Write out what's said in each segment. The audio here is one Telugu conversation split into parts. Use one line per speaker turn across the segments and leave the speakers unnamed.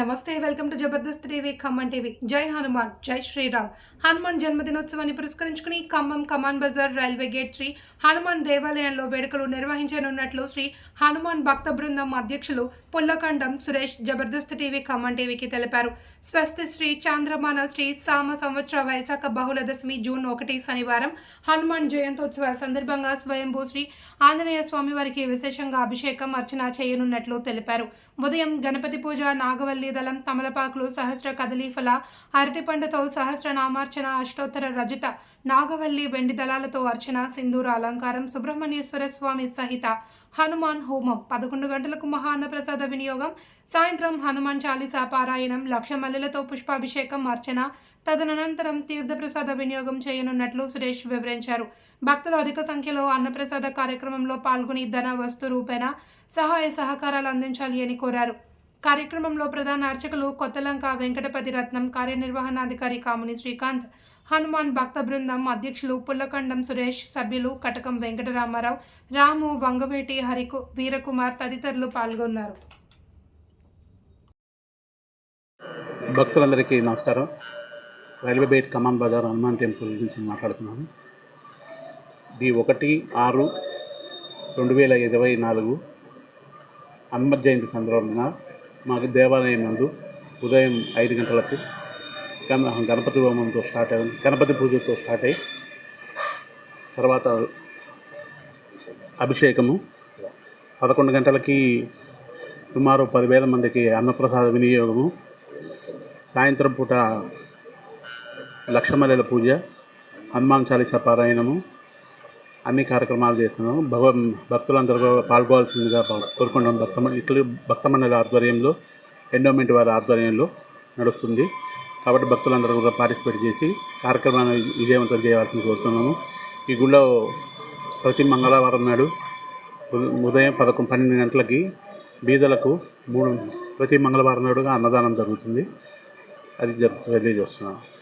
నమస్తే welcome to Jabardast TV Khammam TV. జై హనుమాన్ జై శ్రీరామ్. హనుమాన్ జన్మదినోత్సవాన్ని పురస్కరించుకుని ఖమ్మం కమాన్ బజార్ రైల్వే గేట్ శ్రీ హనుమాన్ దేవాలయంలో వేడుకలు నిర్వహించనున్నట్లు శ్రీ హనుమాన్ భక్త బృందం అధ్యక్షులు పుల్లకండం సురేష్ జబర్దస్త్ టీవీ ఖమ్మం టీవీకి తెలిపారు. స్వస్తి శ్రీ చాంద్రమాన శ్రీ సామ సంవత్సర వైశాఖ బహుళ దశమి జూన్ ఒకటి శనివారం హనుమాన్ జయంతోత్సవ సందర్భంగా స్వయంభూ శ్రీ ఆంజనేయ స్వామి వారికి విశేషంగా అభిషేకం అర్చన చేయనున్నట్లు తెలిపారు. ఉదయం గణపతి పూజ నాగవల్లి దళం తమలపాకులు సహస్ర కదలీఫల అరటిపండుతో సహస్ర నామార్చన అష్టోత్తర రజిత నాగవల్లి వెండి దళాలతో అర్చన సింధూర అలంకారం సుబ్రహ్మణ్యేశ్వర స్వామి సహిత హనుమాన్ హోమం పదకొండు గంటలకు మహాన్నప్రసాద వినియోగం సాయంత్రం హనుమాన్ చాలీసా పారాయణం లక్ష మల్లెలతో పుష్పాభిషేకం అర్చన తదనంతరం తీర్థప్రసాద వినియోగం చేయనున్నట్లు సురేష్ వివరించారు. భక్తులు అధిక సంఖ్యలో అన్నప్రసాద కార్యక్రమంలో పాల్గొని ధన వస్తు రూపేణ సహాయ సహకారాలు అందించాలి అని కోరారు. కార్యక్రమంలో ప్రధాన అర్చకులు కొత్తలంక వెంకటపతి రత్నం కార్యనిర్వహణాధికారి కాముని శ్రీకాంత్ హనుమాన్ భక్త బృందం అధ్యక్షులు పుల్లకండం సురేష్ సభ్యులు కటకం వెంకటరామారావు రాము వంగవేటి హరికు వీరకుమార్ తదితరులు పాల్గొన్నారు.
భక్తులందరికీ నమస్కారం. Railway gate Kaman Bazar Hanuman temple నుంచి మాట్లాడుతున్నాను ది ఒకటి ఆరు రెండు వేల ఇరవై నాలుగు హనుమత్ జయంతి సందర్భంగా మాకు దేవాలయం నందు ఉదయం ఐదు గంటలకు గణపతి హోమంతో స్టార్ట్ అయ్యి గణపతి పూజతో స్టార్ట్ అయ్యి తర్వాత అభిషేకము. పదకొండు గంటలకి సుమారు పదివేల మందికి అన్నప్రసాద వినియోగము. సాయంత్రం పూట లక్షమల్లెల పూజ హనుమాన్ చాలీసా పారాయణము అన్ని కార్యక్రమాలు చేస్తున్నాము. భగవ భక్తులందరూ కూడా పాల్గొవాల్సిందిగా కోరుకుంటాం భక్త ఇట్లు భక్త మండలి ఆధ్వర్యంలో ఎండోమెంట్ వారి ఆధ్వర్యంలో నడుస్తుంది. కాబట్టి భక్తులందరూ కూడా పార్టిసిపేట్ చేసి కార్యక్రమాన్ని విజయవంతం చేయవలసింది కోరుతున్నాము. ఈ గుళ్ళో ప్రతి మంగళవారం నాడు ఉదయం పదకొండు పన్నెండు గంటలకి బీదలకు మూడు ప్రతి మంగళవారం నాడుగా అన్నదానం జరుగుతుంది. అది తెలియజేస్తున్నాము తెలియజేస్తున్నాను.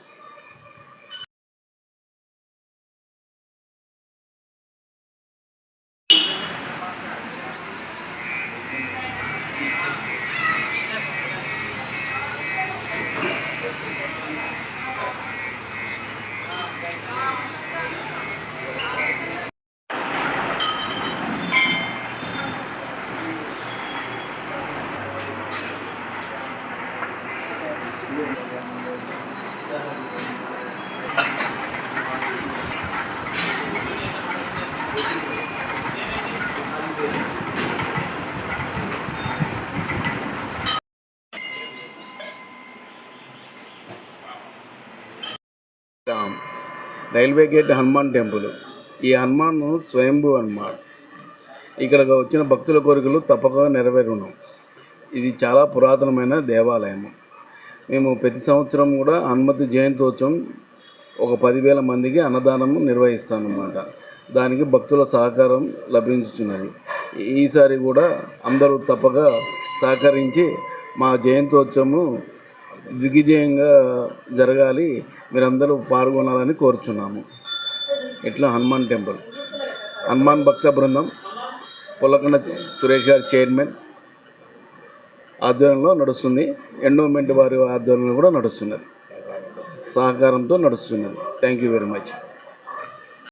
Railway gate Hanuman temple. ఈ హనుమాన్ స్వయంభూ హనుమాన్ ఇక్కడికి వచ్చిన భక్తుల కోరికలు తప్పక నెరవేరును. ఇది చాలా పురాతనమైన దేవాలయము. మేము ప్రతి సంవత్సరం కూడా హనుమతి జయంతోత్సవం ఒక పదివేల మందికి అన్నదానము నిర్వహిస్తామన్నమాట. దానికి భక్తుల సహకారం లభించుచున్నది. ఈసారి కూడా అందరూ తప్పక సహకరించి మా జయంతోత్సవము దిగ్విజయంగా జరగాలి. మీరందరూ పాల్గొనాలని కోరుచున్నాము. ఇట్లా హనుమాన్ టెంపుల్. హనుమాన్ భక్త బృందం. పుల్లకొండ సురేష్ గారు చైర్మన్. ఆధ్వర్యంలో నడుస్తుంది. ఎండోమెంట్ వారి ఆధ్వర్యంలో కూడా నడుస్తున్నది. సహకారంతో నడుస్తున్నది. Thank you very much